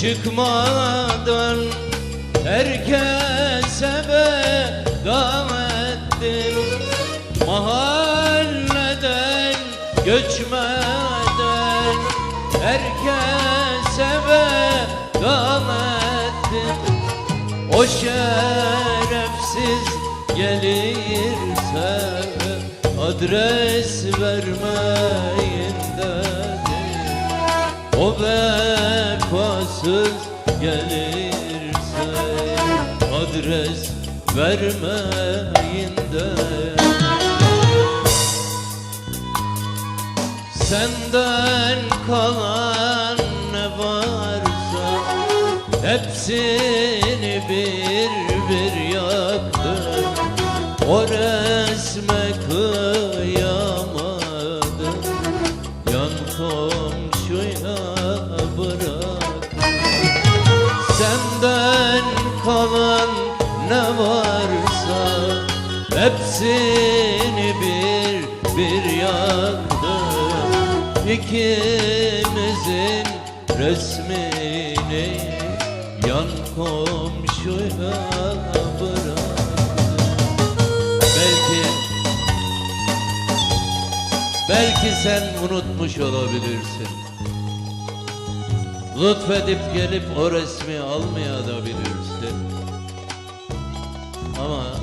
Çıkmadan herkese veda ettim. Mahalleden göçmeden herkese veda ettim. O şerefsiz gelirse adres vermeyin dedim. O vefasız gelirse adres vermeyin dedim Senden kalan ne varsa Hepsini bir bir yaktım O resme kıyamadım Hepsini bir bir yaktım İkimizin resmini Yan komşuya bıraktım Belki Belki sen unutmuş olabilirsin. Lütfedip gelip o resmi almaya da bilirsin. Ama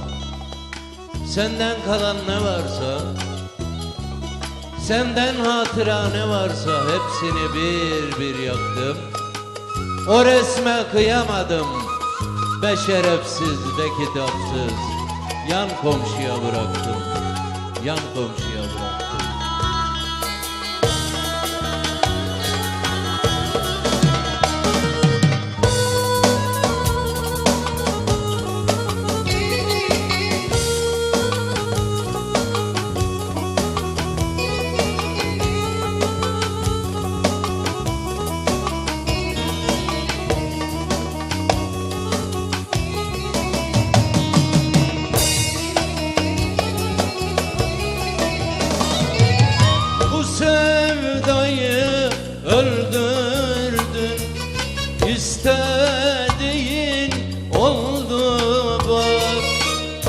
Senden kalan ne varsa Senden hatıra ne varsa Hepsini bir bir yaktım. O resme kıyamadım Be şerefsiz be kitapsız. Yan komşuya bıraktım Yan komşuya bıraktım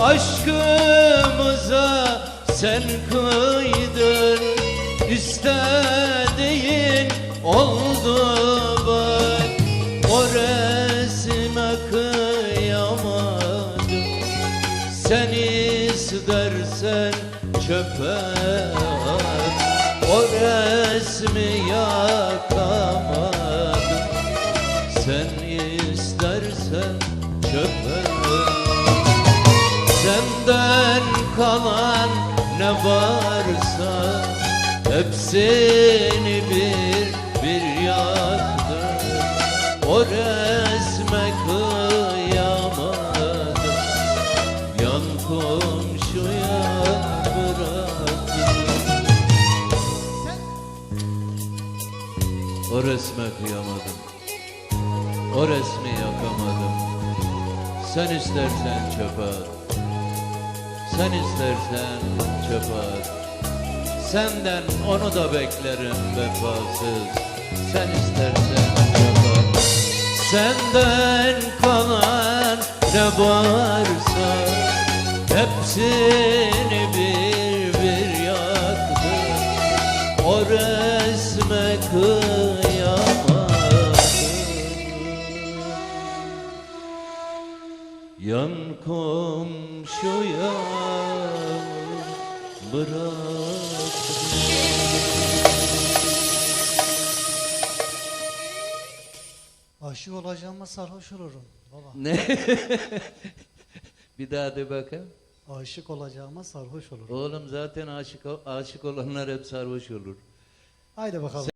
Aşkımıza sen kıydın İstediğin oldu bak O resme kıyamadım. Sen istersen çöpe at O resmi yakamadım. Sen istersen çöpe kalan ne varsa Hepsini bir bir yaktım O resme kıyamadım Yan komşuya bıraktım. O resme kıyamadım O resmi yakamadım. Sen istersen çöpe at Sen istersen çöpe at Senden onu da beklerim vefasız. Sen istersen çöpe at Senden kalan ne varsa Hepsini bir bir yaktım. O resme kıyamadım. Yan komşuya Aşık olacağıma sarhoş olurum baba. Ne? bir daha de bakayım. Aşık olacağıma sarhoş olurum. Oğlum zaten aşık aşık olanlar hep sarhoş olur. Haydi bakalım.